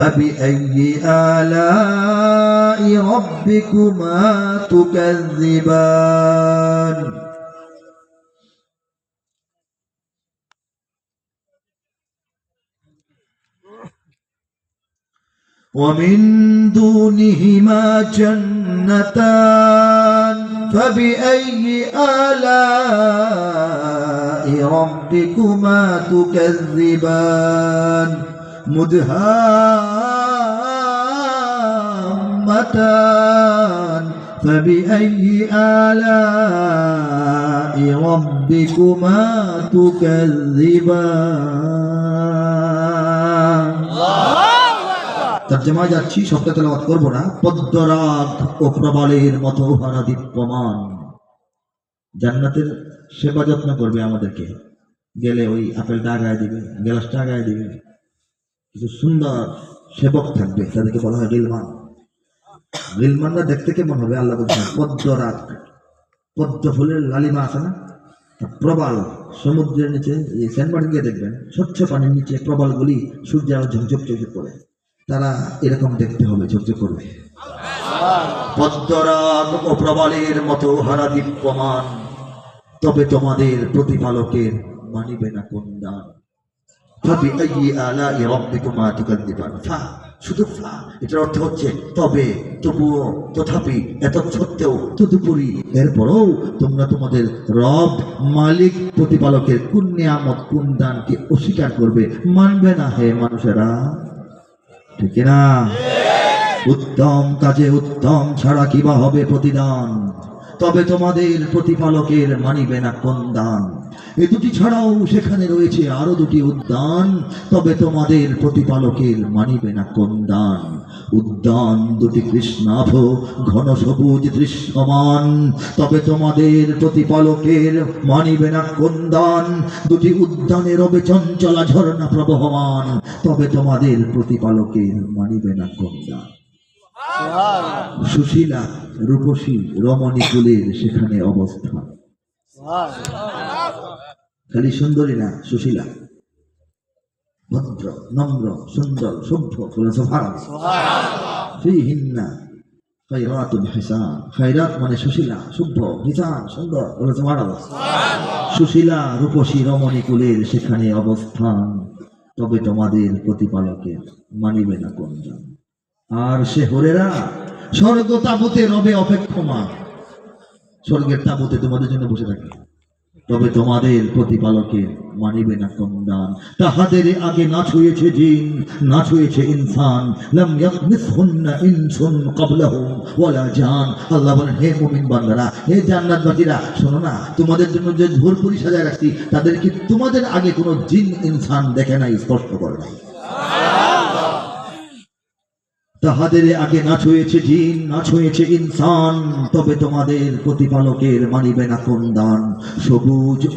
فبأي آلاء ربكما تكذبان؟ ومن دونهما جنتان. فبأي آلاء ربكما تكذبان؟ مدهامتان فبأي آلاء ربكما تكذبان তর্জমা যাচ্ছি শব্দ তেলাওয়াত করবো না পদ্মরাগ ও প্রবলের মতো উহারা দীপ্যমান জান্নাতের সেবা যত্ন করবে আমাদেরকে গেলে ওই আপেলটা আগায় দিবে গ্লাসটা আগায় দিবে কিছু সুন্দর সেবক থাকবে তাদেরকে বলা হয় গিলমান গিলমানরা দেখতে কেমন হবে? আল্লাহ বলছেন পদ্মরাগ পদ্ম ফুলের লালিমা আছে না? প্রবাল সমুদ্রের নিচে, এই সেন্টমার্টিন গিয়ে দেখবেন, স্বচ্ছ পানির নিচে প্রবালগুলি সূর্যের আলো ঝকঝক ঝকঝক করে। তারা এরকম দেখতে হবে, ঝকঝক করবে। পদ্মরাগ ও প্রবালের মতো হারা দীপ্যমান, তবে তোমাদের প্রতিপালকের মানিবে না কোন দান। তবে এটার অর্থ হচ্ছে তবে, তবুও, তথাপি, এত সত্ত্বেও, তদুপরি। এরপরও তোমরা তোমাদের রব, মালিক, প্রতিপালকের কোন নিয়ামত কোন দানকে অস্বীকার করবে, মানবে না হে মানুষেরা। ঠিক না উত্তম কাজে উত্তম ছাড়া কিবা হবে প্রতিদান? তবে তোমাদের প্রতিপালকের মানিবে না কোন দান এ দুটি ছাড়াও সেখানে রয়েছে আরও দুটি উদ্যান। তবে তোমাদের প্রতিপালকের মানিবে না কোন দান। উদ্যান দুটি কৃষ্ণাভ, ঘন সবুজ দৃশ্যমান। তবে তোমাদের প্রতিপালকের মানিবে না কোন দান। দুটি উদ্যানের রবে চঞ্চলা ঝর্ণা প্রবহমান। তবে তোমাদের প্রতিপালকের মানিবে না কোন দান। সুশীলা, রূপসী, রমণী কুলের সেখানে অবস্থান। খালি সুন্দরী না সুশীলা। ভদ্র নম্র সুন্দর সভ্য ভারত ফিহিন্না খাইরাতুল হিসান খাইরাত মানে সুশীলা শুদ্ধ হিসান সুন্দর ভারত সুশীলা রূপসী রমণী কুলের সেখানে অবস্থান। তবে তোমাদের প্রতিপালকের মানিবে না কোন আর সে হরেরা স্বর্গ তাবুতে রবে অপেক্ষমান। স্বর্গের তাবুতে তোমাদের জন্য বসে থাকে। তবে তোমাদের প্রতিপালকের মানিবে না সন্ধান। তাহাদের আগে না ছুঁয়েছে জিন, না ছুঁয়েছে ইনসান। লাম ইয়াকমিসহুন্না ইনসুন ক্বাবলাহুম ওয়ালা জান। আল্লাহ বলেন, হে মুমিন বান্দারা, হে জান্নাতবাসীরা, শোনো না, তোমাদের জন্য যে ভরপুরি সাজায় রাখছি, তাদেরকে তোমাদের আগে কোনো জিন, ইনসান দেখে নাই, স্পষ্ট করে নাই। তাহাদের আগে না ছুঁয়েছে জিন না ছুঁয়েছে ইনসান। তবে তোমাদের প্রতিপালকের মানিবে না কোন দান। সবুজ